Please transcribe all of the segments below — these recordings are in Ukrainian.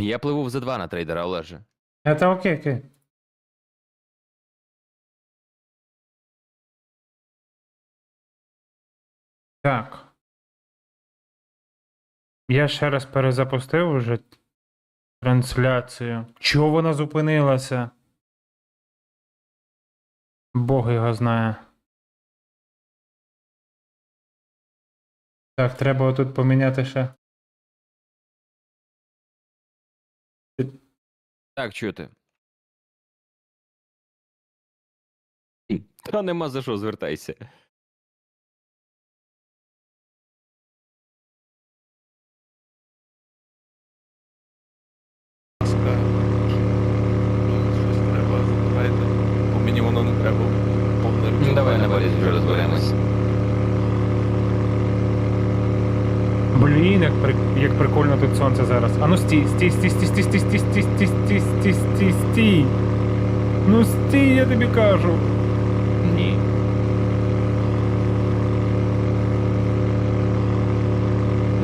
Я пливу в Z2 на трейдера, Олеже. Это окей, окей. Так. Я ще раз перезапустив уже трансляцію. Чого вона зупинилася? Бог його знає. Так, треба отут поміняти ще. Так, чути. Та нема за що, звертайся. мені воно не треба. Давай на валізі вже розберемось. Блін, як, при... як прикольно тут сонце зараз. А ну стій, стій, стій, стій, стій, стій, стій, стій, стій, стій, стій, стій, стій. Ну стій, я тобі кажу. Ні.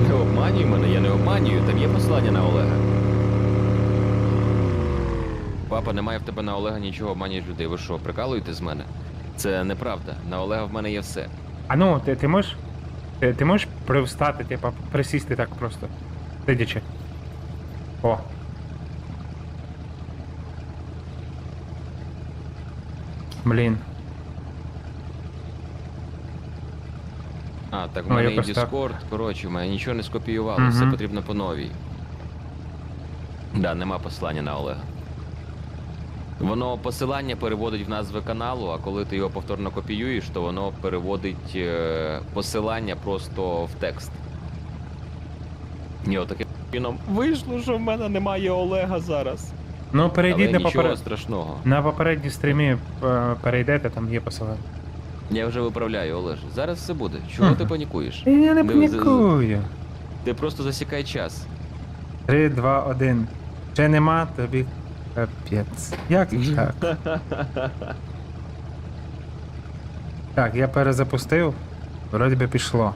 Не обманюй мене, я не обманюю. Там є послання на Олега. Папа, немає в тебе на Олега нічого, обманюєш людей. Ви що, прикалуєте з мене? Це неправда. На Олега в мене є все. А ну, ти, ти можеш. Ти, ти можеш привстати, типа, присісти так просто. Сидячи. О. Блін. А, так в Ну, мене і якось так. Discord, коротше, в мене нічого не скопіювало, Мгм. все потрібно по новій. Да, нема посилання на Олега. Воно посилання переводить в назви каналу, а коли ти його повторно копіюєш, то воно переводить е, посилання просто в текст. І отаким чином вийшло, що в мене немає Олега зараз. Ну, перейдіть Але на, нічого попер... страшного. на попередній стрімі, е, перейдете, там є посилання. Я вже виправляю, Олеж. Зараз все буде. Чого ти панікуєш? Я не панікую. Ти просто засікай час. 3, 2, 1. Ще нема, тобі капець. Як так? Так, я перезапустив. Вроді би пішло.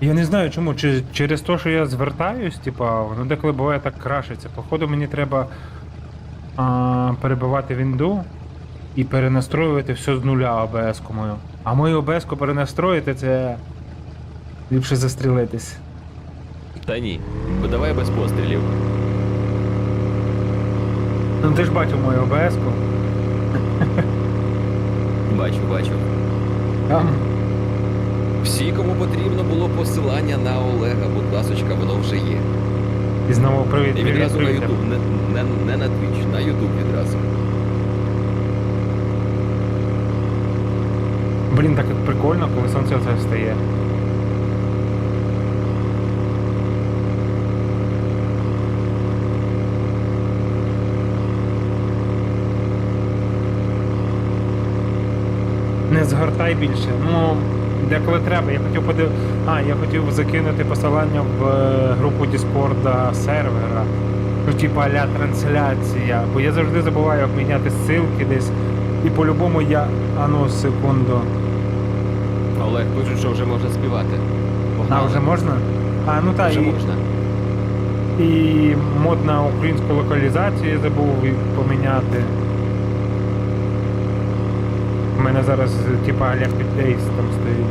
Я не знаю чому, чи через те, що я звертаюсь, типа, воно деколи буває так крашиться. Походу мені треба а, перебивати вінду і перенастроювати все з нуля ОБС-ку мою. А мою ОБС-ку перенастроїти це ліпше застрілитись. Та ні. Бо давай без пострілів. Ну ти ж бачив мою ОБС-ку. Бачу, бачу. Там Всі, кому потрібно було посилання на Олега, будь ласочка, воно вже є. і знову привіт, І привіт, відразу на. Ютуб, не, не, не на Twitch, на Ютуб відразу. Блін, так прикольно, коли сонце це встає. Не згортай більше. Ну, деколи треба. Я хотів подив... А, я хотів закинути посилання в е, групу Discord сервера. Ну, типа а-ля трансляція. Бо я завжди забуваю обміняти ссылки десь. І по-любому я. А ну, секунду. Олег пишуть, що вже можна співати. А, вже можна? А, ну так, Вже і, можна. і мод на українську локалізацію я забув поміняти. Мене зараз, типа, Олег Піддейс там стоїть.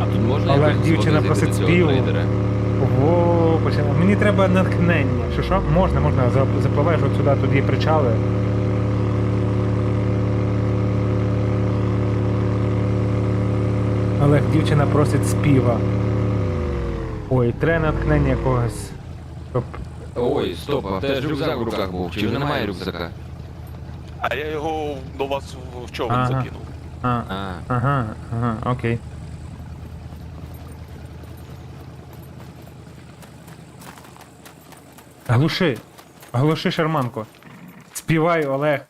А тут можна Олег, дівчина просить співу. Ого, почина- мені треба натхнення. Що що? Можна, можна, За- запливаєш от сюди, тут є причали. Олег, дівчина просить співа. Ой, треба натхнення якогось. Щоб Ой, стоп, а в тебе ж рюкзак в руках був, чи вже немає рюкзака? А я його до вас в- човен Ага. закинув. А, А, ага, ага, окей. Глуши. Глуши шарманку. Співай, Олег.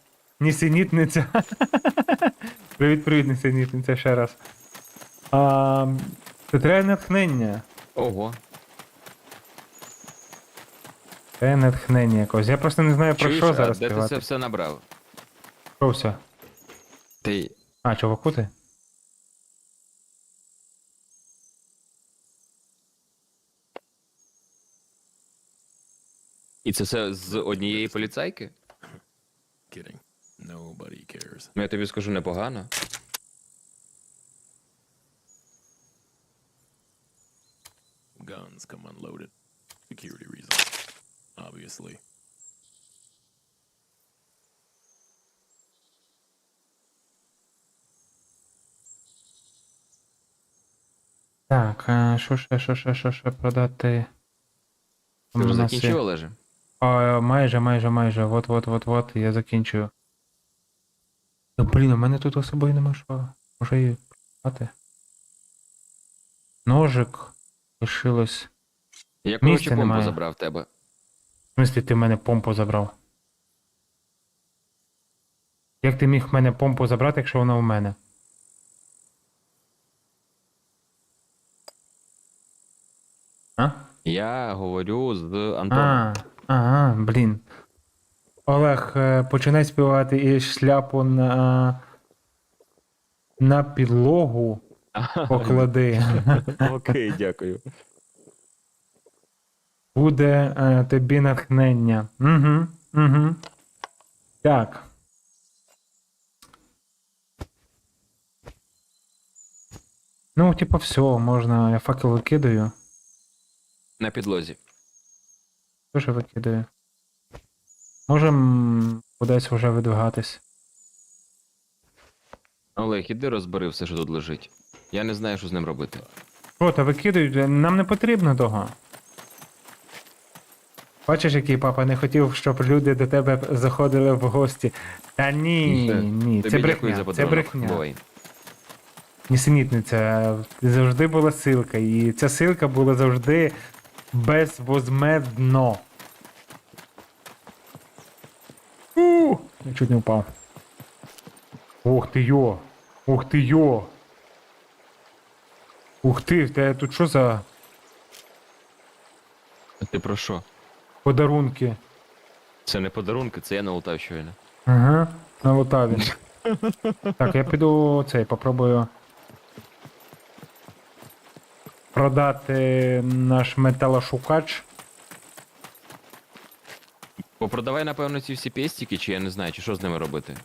Нісенітниця. привіт, привіт, нісенітниця ще раз. А, це треба натхнення. ого. Те натхнення якось. Я просто не знаю про Чуєш, що а зараз де ти це все набрав? Про все. Ти. А, чуваку ти? І це все з однієї поліцайки? Kidding. Nobody cares. Ну я тобі скажу непогано. Guns come unloaded. Security reasons. Obviously. Так, а що ще, що ще, що ще продати? Ти вже закінчив, Олеже? А, майже, майже, майже. От, от, от, от, я закінчую. Та, блін, у мене тут особою нема що. Може її продати. Ножик лишилось. Я коротше Місця забрав в тебе. В смислі, ти в мене помпу забрав. Як ти міг в мене помпу забрати, якщо вона у мене? А? Я говорю з Антоном. А, ага, блін. Олег, е, починай співати і шляпу на, на підлогу поклади. Окей, дякую. Буде е, тобі натхнення. Угу, угу. Так. Ну, типа, все, можна. Я факел викидаю. На підлозі. Дуже викидаю. Можем кудись вже видвигатись. Олег, іди розбери все, що тут лежить. Я не знаю, що з ним робити. О, та викидають, нам не потрібно того. Бачиш, який папа не хотів, щоб люди до тебе заходили в гості. Та ні, ні, це Тобі дякую брехня. за Це подарунок. брехня. Бувай. Нісенітниця. Завжди була силка. І ця силка була завжди безвозмедно. У, я чуть не впав. Ух ти йо! Ух ти йо! Ух ти, в тебе тут що за А Ти про що? Подарунки? Це не подарунки, це я налутав щойно. Ага, на Лотаві. так, я піду цей, попробую продати наш металошукач. Попродавай, напевно, ці всі пестики, чи я не знаю, чи що з ними робити.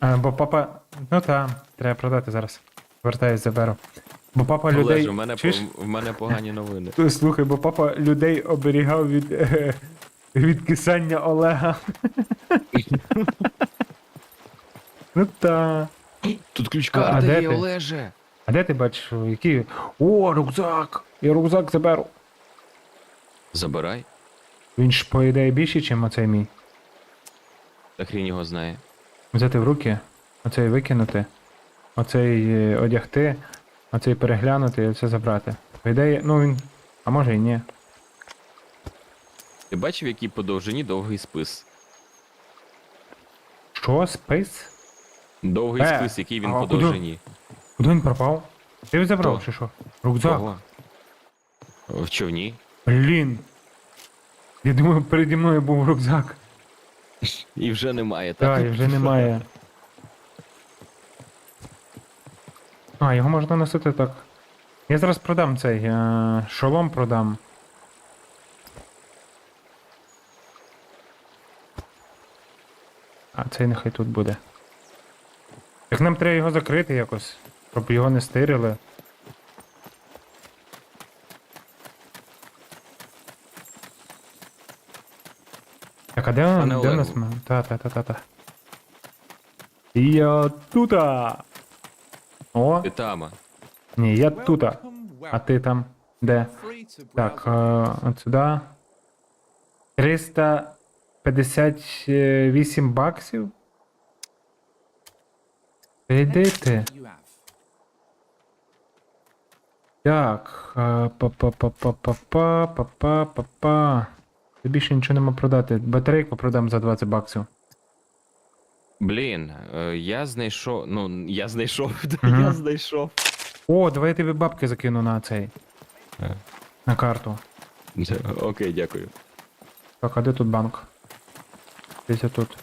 А, бо папа. Ну та, треба продати зараз. Вертаюсь, заберу. Бо папа людей. Олеже, в мене, Чуєш? по- в мене погані новини. Слухай, бо папа людей оберігав від, е, від кисання Олега. ну та. Тут А ключ-карта де є, ти? Олеже. А де ти бачиш, які. О, рюкзак! Я рюкзак заберу. Забирай. Він ж по ідеї більший, ніж оцей мій. Та хрінь його знає. Взяти в руки, оцей викинути, оцей е, одягти, оцей переглянути і все забрати. По ідеї, ну він. А може і ні. Ти бачив, який по довжині довгий спис? Що, спис? Довгий Е, спис, який він а по куди? довжині. Куди він пропав? Ти його забрав, Хто? чи що? Рюкзак. Кого? В човні. Блін. Я думаю, переді мною був рюкзак. І вже немає, Так, так? і вже немає. А, його можна носити так. Я зараз продам цей. е, шолом продам. А, цей нехай тут буде. Так нам треба його закрити якось, щоб його не стирили. Так, а де, де у нас ми? Та, та, та, та, та. Я тута. О, Ти тама. ні, я тута. А ти там де? Так, е, от сюди. 358 баксів? Іди ти. Так. е, Па-па-па-па-па-па-па-па. Ти більше нічого нема продати. Батарейку продам за 20 баксів. Блін, е, я знайшов. Ну, я знайшов. Мгм. Я знайшов. О, давай я тобі бабки закину на цей. Е. На карту. Окей, дякую. Так, а де тут банк? Десь я тут.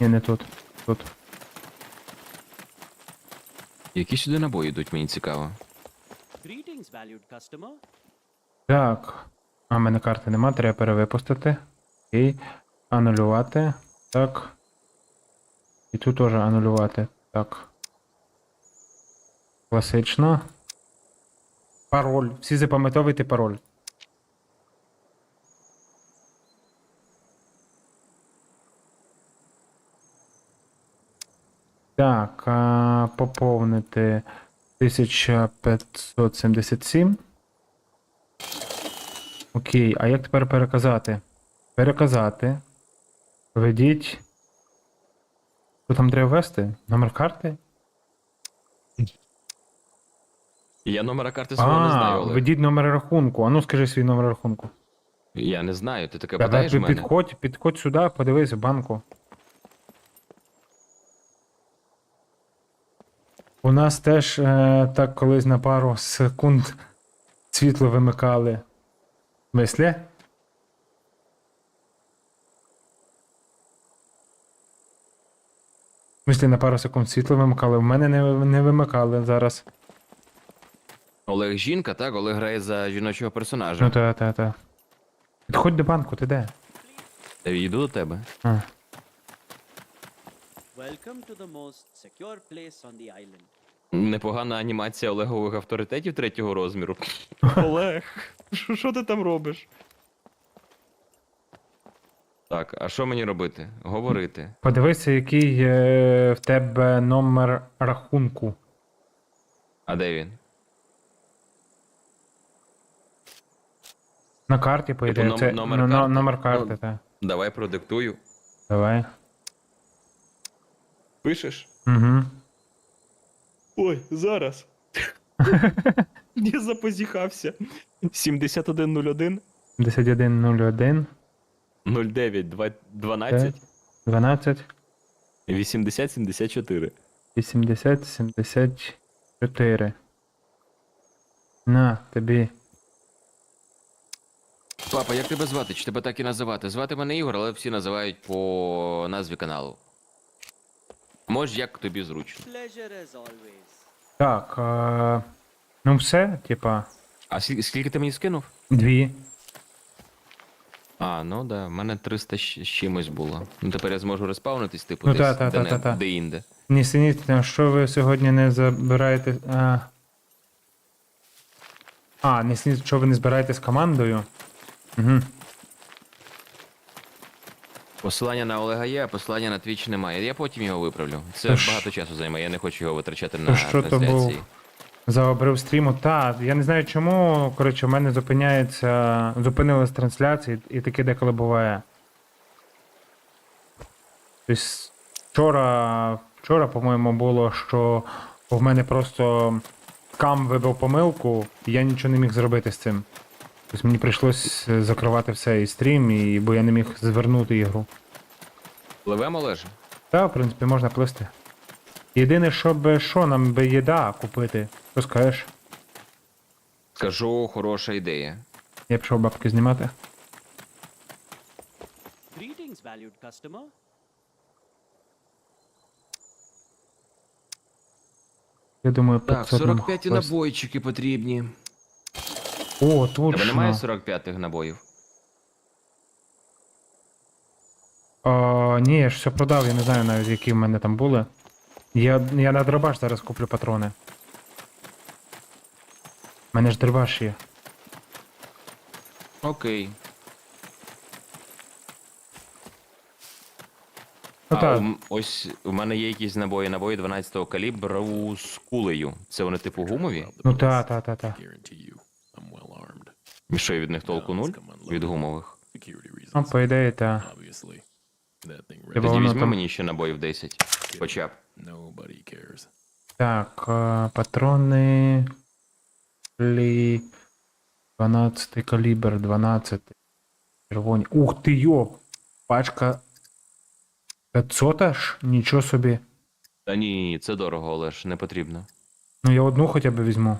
Ні, не тут. Тут. Які сюди набої йдуть, мені цікаво. Greetings, valued customer. Так. А, в мене карти нема, треба перевипустити. Окей. Анулювати. Так. І тут теж анулювати. Так. Класично. Пароль. Всі запам'ятовуйте пароль. Так, а, поповнити 1577. Окей, а як тепер переказати? Переказати. Введіть. Що там треба ввести? Номер карти? Я номера карти свого не А, знаю, Олег. введіть номер рахунку. А ну скажи свій номер рахунку. Я не знаю, ти таке Давай питаєш в під- мене? підходь, підходь сюди, подивись в банку. У нас теж е, так колись на пару секунд світло вимикали. Мислі? Мислі на пару секунд світло вимикали. В мене не, не вимикали зараз. Олег жінка, так? Олег грає за жіночого персонажа. Ну та, та, та. Підходь до банку, ти де? Я Йду до тебе. А. Welcome to the most secure place on the island. Непогана анімація Олегових авторитетів третього розміру. Олег, що ти там робиш? Так, а що мені робити? Говорити. Подивися, який е, в тебе номер рахунку. А де він? На карті, по ідеї. ном- Це номер ну, карти? номер карти, Ну, так. Давай продиктую. Давай. Пишеш? Угу. Ой, зараз. Я запозіхався. 7101 5101 09 два- 12 12 80 74. 80 74. На, тобі. Папа, як тебе звати? Чи тебе так і називати? Звати мене Ігор, але всі називають по назві каналу. Може, як тобі зручно. Pleasure as always. Так. Е, ну все, типа, А скільки, скільки ти мені скинув? дві. А, ну да, в мене 300 з чимось було. Ну тепер я зможу респаунитись, типу, Ну, десь та, та, де, та, не- та, та. де інде. Не синіть, що ви сьогодні не забираєте. А, а не сніть, що ви не збираєте з командою. Угу. Посилання на Олега є, а посилання на Twitch немає. Я потім його виправлю. Це То ж- багато часу займає, я не хочу його витрачати на що то трансляції. був? За обрив стріму. Та, я не знаю чому. Коротше, в мене зупиняється. Зупинилась трансляція, і таке деколи буває. Тобто, вчора, вчора, по-моєму, було, що в мене просто кам вибив помилку, і я нічого не міг зробити з цим. Тобто мені прийшлось е, закривати все і стрім, і, бо я не міг звернути ігру. Пливемо, Олеже? Та, в принципі, можна плисти. Єдине, що би що нам би їда купити, що скажеш? Скажу, хороша ідея. Я пішов бабки знімати. Greetings, valued customer. Я думаю, Так, 500 нам 45 хватить. набойчики потрібні. О, Тебе точно. немає 45 набоїв? А, ні, я ж все продав, я не знаю навіть, які в мене там були. Я, я на дробаш зараз куплю патрони. У мене ж дробаш є. Окей. Ну а, так, м- ось у мене є якісь набої, набої 12-го калібру з кулею. Це вони типу гумові? ну та, та, та, та. І що від них толку нуль? Від гумових. Reasons. Ну, по ідеї, та. Треба Тоді воно візьми там- мені ще набоїв 10. Хоча б. Так, а, патрони. Лі... 12 калібр, 12. Червоні. Ух ти йо! Пачка 500 аж? Нічого собі. Та ні, це дорого, але ж не потрібно. Ну я одну хоча б візьму.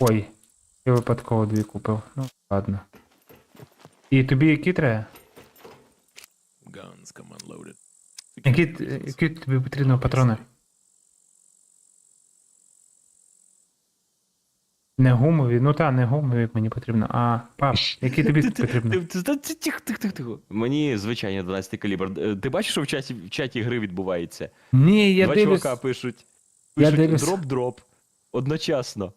Ой, я випадково дві купив. Ну, ладно. І тобі які треба? Guns come unloaded. Які, які тобі потрібні патрони? Не гумові, ну та, не гумові мені потрібно. А, пап, які тобі потрібно? Ти- ти- ти- ти- Тихо, тихо, тихо. Мені звичайно 12 калібр. Е, Ти бачиш, що в чаті, в чаті гри відбувається? Ні, я Два дивлюсь. чувака пишуть. Я Пишуть дивлюсь. дроп-дроп. Одночасно.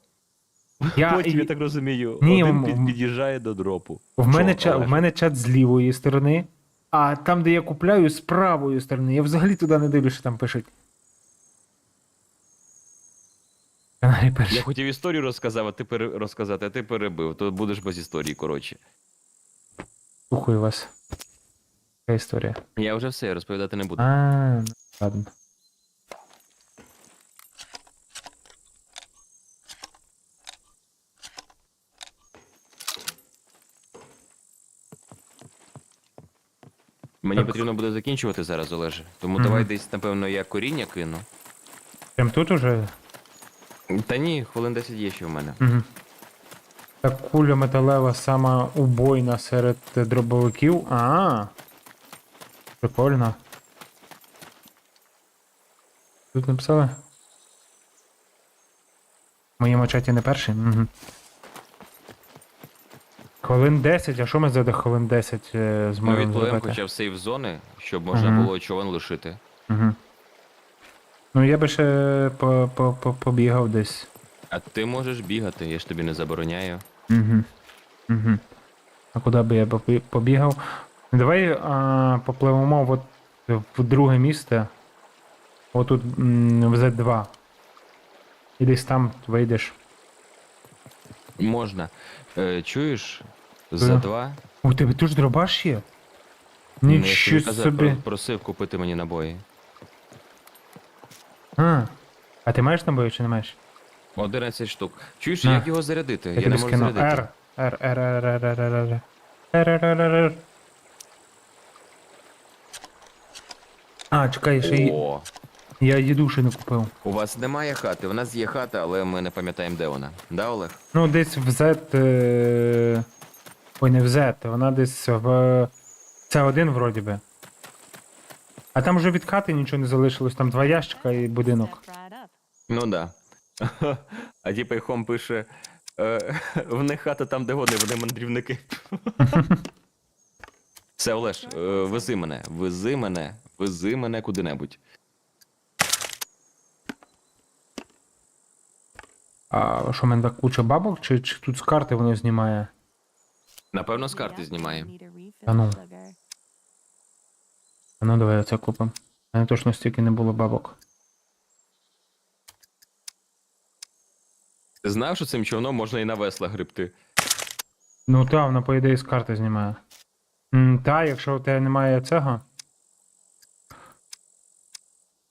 Я, Потім, я так розумію, Ні, один під, під'їжджає до дропу. в, мене чат, в мене чат з лівої сторони, а там, де я купляю, з правої сторони. Я взагалі туди не дивлюсь, що там пишуть. Каналі перший. Я хотів історію розказав, а ти пере... розказати, а ти перебив, то будеш без історії, коротше. Слухаю вас. Яка історія? Я вже все розповідати не буду. А, ладно. Мені так. потрібно буде закінчувати зараз, Олеже. Тому Мгм. давай десь, напевно, я коріння кину. Прям тут уже? Та ні, хвилин 10 є ще в мене. Угу. Так куля металева сама убойна серед дробовиків. А. Прикольно. Тут написали? В моєму чаті не перший? Угу. Хвилин 10, а що ми за хвилин 10 е, Ми відпливемо хоча б сейф зони, щоб можна Мгм. було човен лишити. Угу. Ну я би ще по, по, по, побігав десь. А ти можеш бігати, я ж тобі не забороняю. Угу. Угу. А куди би я попі- побігав? Давай а, попливемо от в друге місце. Отут м, в Z2. І десь там вийдеш. Можна. Е, чуєш? Що? За два. У тебе тут ж дробаш є? Ну, я ж тобі Нічого казав, собі. про- просив купити мені набої. А. а ти маєш набої чи не маєш? 11 штук. Чуєш, На. як його зарядити? Я, Я, тобі не можу скину. зарядити. R, R, R. А, чекай, ще ї- О, я їду ще не купив. у вас немає хати. У нас є хата, але ми не пам'ятаємо, де вона. Да, Олег? Ну, десь в Z. Е... Ой, не в Z, вона десь в. Це один вроді би. А там вже від хати нічого не залишилось, там два ящика і будинок. Ну да. А Діпайхом пише: е, в них хата там, де вони, вони мандрівники. Все, Олеж, е, вези мене, вези мене, вези мене куди-небудь. А що в мене так куча бабок, чи, чи тут з карти воно знімає? Напевно, з карти знімає. А ну. А ну давай оце купимо. У мене точно стільки не було бабок. Ти знав, що цим човном можна і на весла грибти? Ну та, вона по ідеї з карти знімає. М, та, якщо у тебе немає цього.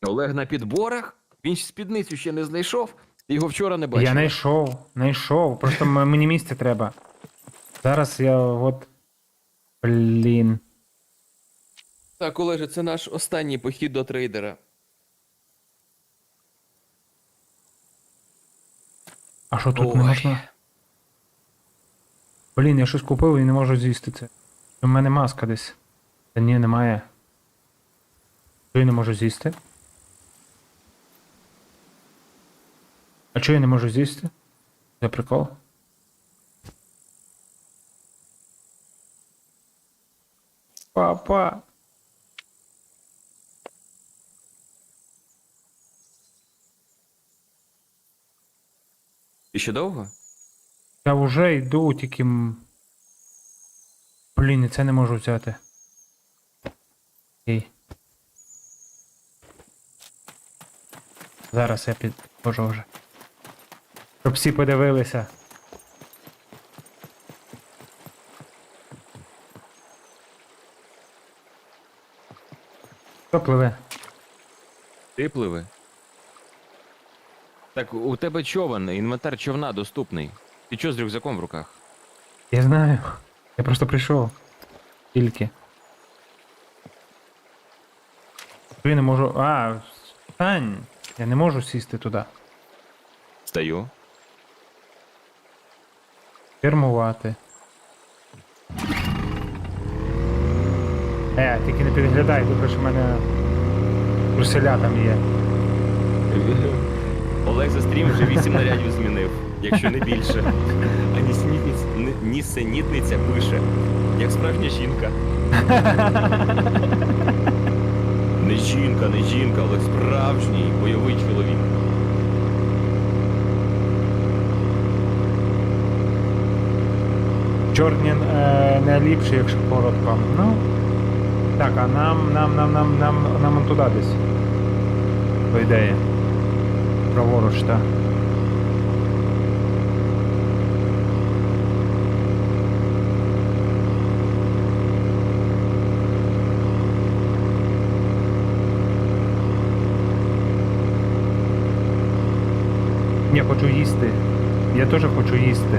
Олег на підборах? Він ж спідницю ще не знайшов. Ти його вчора не бачив. Я знайшов, знайшов. Просто м- мені місця треба. Зараз я от. Блін. Так, Олеже, це наш останній похід до трейдера. А що тут Ой. не можна? Блін, я щось купив і не можу з'їсти це. У мене маска десь. Та ні, немає. Що я не можу з'їсти? А чого я не можу з'їсти? Це прикол? Папа. І ще довго? Я вже йду, тільки. м- Блін, і це не можу взяти. Окей. Зараз я підходжу вже. Щоб всі подивилися. Хто пливе? Ти пливи. Так, у тебе човен, інвентар човна доступний. Ти що з рюкзаком в руках? Я знаю. Я просто прийшов. Тільки. Я не можу. А, стань. Я не можу сісти туди. Стаю. Фірмувати. Е, тільки не підглядай, добре, що в мене труселя там є. Олег за стрім вже 8 нарядів змінив, якщо не більше. А нісенітниця, нісенітниця пише, як справжня жінка. Не жінка, не жінка, Олег справжній бойовий чоловік. Чорні е, не якщо коротко. Ну. Так, а нам, нам, нам, нам, нам, нам он туди десь. По ідеї. Праворуч, так. Я хочу їсти. Я теж хочу їсти.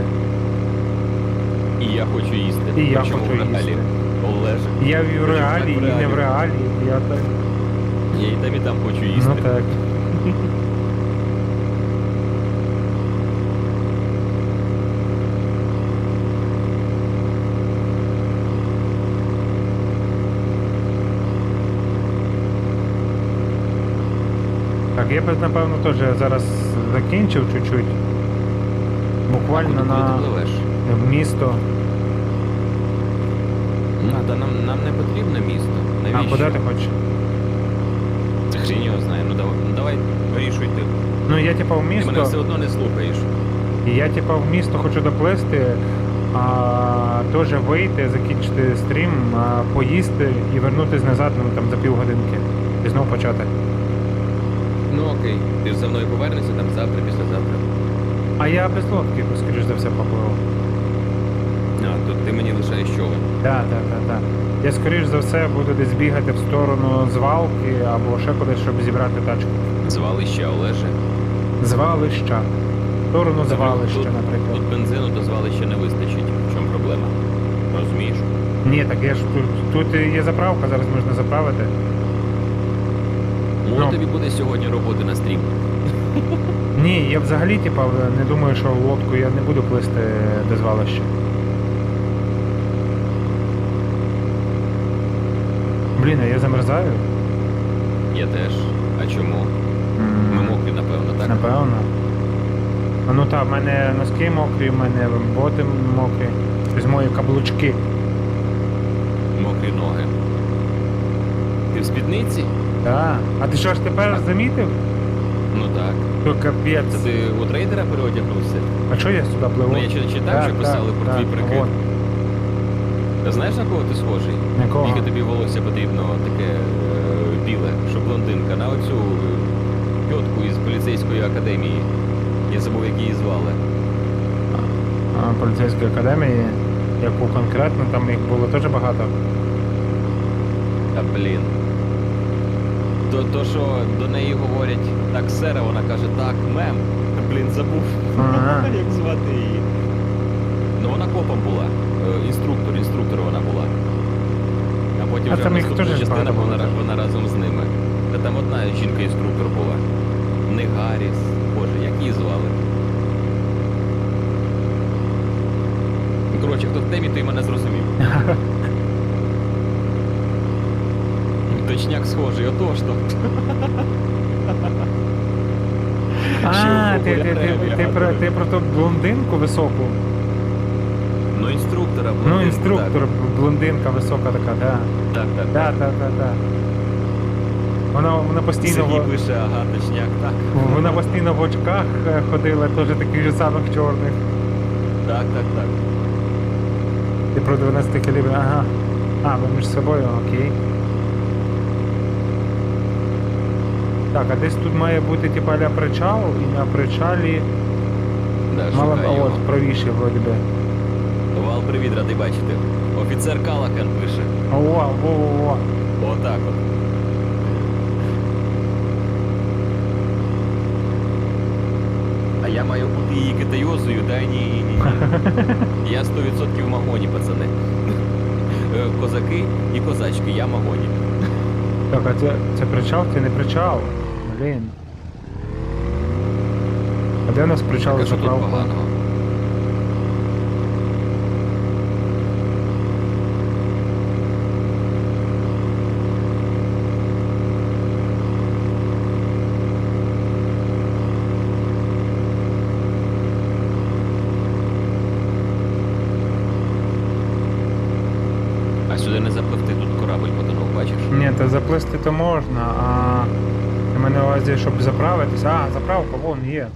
І я хочу їсти. І я Причому хочу в реалі. їсти. Олеже. Я в реалі, і не в реалі. Я так. Я і там, і там хочу їсти. Ну так. Я б напевно теж зараз закінчив чуть-чуть. Буквально на в місто. Ну, та нам, нам не потрібно місто. А Навіщо? куди ти хочеш? Хрін його знає. Ну давай, ну, давай вирішуй ти. Ну я типа в Ти мене все одно не слухаєш. І я типа в місто хочу доплисти, а теж вийти, закінчити стрім, а, поїсти і вернутись назад ну, там, за півгодинки. І знову почати. Ну окей, ти ж за мною повернешся там завтра, післязавтра. А я без лодки, скоріш за все, попливу. А, тут ти мені лишаєш човен. Так, так, так, так. Я скоріш за все буду десь бігати в сторону звалки або ще кудись, щоб зібрати тачку. Звалище Олеже. Звалища. В сторону звалища, тут, наприклад. Тут бензину до звалища не вистачить. В чому проблема? Розумієш? Ні, так я ж тут, тут є заправка, зараз можна заправити. Ну, Ну. тобі буде сьогодні роботи на стрім. Ні, я взагалі типа не думаю, що в лодку я не буду плисти до звалища. Блін, а я замерзаю? Я теж. А чому? Ми мокрі, напевно, так? Напевно. А ну так, в мене носки мокрі, в мене боти мокрі. Тобто мої каблучки. Мокрі ноги. Ти в спідниці? Так. А ти що ж тепер замітив? Ну так. То Це капець. ти у трейдера переодягнувся? А що я сюди пливу? Ну я чи- читав, що писали про твій прикид. Та знаєш на кого ти схожий? На кого? Тільки тобі волосся потрібно таке е, біле, що блондинка, на оцю е, тітку із поліцейської академії. Я забув, як її звали. А, поліцейської академії, яку конкретно, там їх було теж багато. Та блін. То, то, що до неї говорять так, сера, вона каже, так, мем. Блін, забув. Ага. Як звати її? Ну вона копом була. Е, Інструктор, інструктор вона була. А потім А вже там їх наступна теж частина багато було, вона, так. вона разом з ними. Та там одна жінка-інструктор була. Не Гарріс. Боже, як її звали? Ну, Коротше, хто в темі, той мене зрозумів. Точняк схожий, отож то. А, ти, ти, ти, ти, про, ти про ту блондинку високу. Ну, інструктора Ну, блондинку, інструктор, блондинка висока така, да. Так, так, так. Да, так, так, так. Вона, вона постійно Сергій в, пише, ага, точняк, так. вона постійно в очках е, ходила, теж таких же самих чорних. Так, так, так. Ти про 12 калібр, ага. А, ви між собою, окей. Так, а десь тут має бути типа ля причал, і на причалі Да, мало шукай а його. от правіше вроді би. Вал, привіт, радий бачити. Офіцер Калахан пише. О, во, во, во. Отак от. А я маю бути її китайозою, да ні, ні, ні. ні. Я 100% магоні, пацани. Е, Козаки і козачки, я магоні. Так, а це, це причал, це не причал. Блін. А де у нас причал Так, а і що тут заправка? поганого? та заплисти то можна, а я маю на увазі, щоб заправитися. А, заправка, вон є.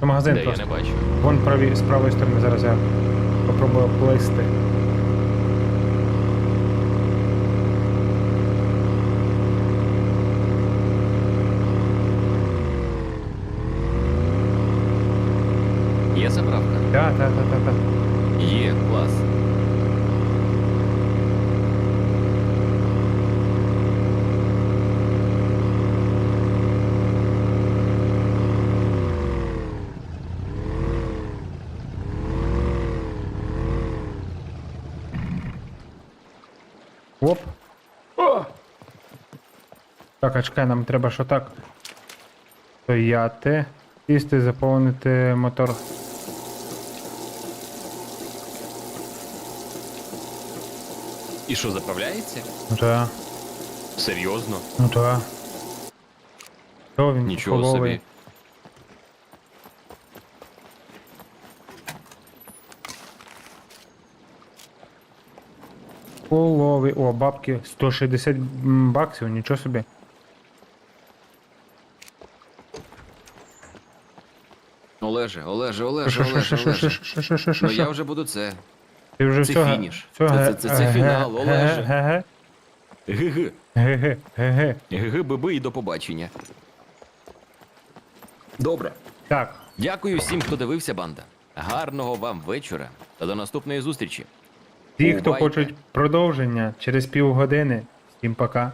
Це магазин Де я не бачу. Вон праві, з правої сторони зараз я попробую плисти. Є заправка? Так, так, так, так, так. Є, клас. Оп. О! Так, а чекай, нам треба що так. Стояти. Сісти, заповнити мотор. І що, заправляється? Ну та, Серйозно? ну та. Що він Нічого собі. Половий. О, бабки 160 м, баксів, нічого собі. Олеже, Олеже, Олеже, Олеже, Олеже. Ну я вже буду це. Ти вже це всього- фініш. всього- Це- це- це- це ге- фінал, ге- Олеже. ге- ге- Ги-ги. ге- ге- ге. Ги-ги, биби і до побачення. Добре. Так, Дякую всім, хто дивився, банда. Гарного вам вечора та до наступної зустрічі. ті, хто Бувайте. хочуть продовження через півгодини, всім пока.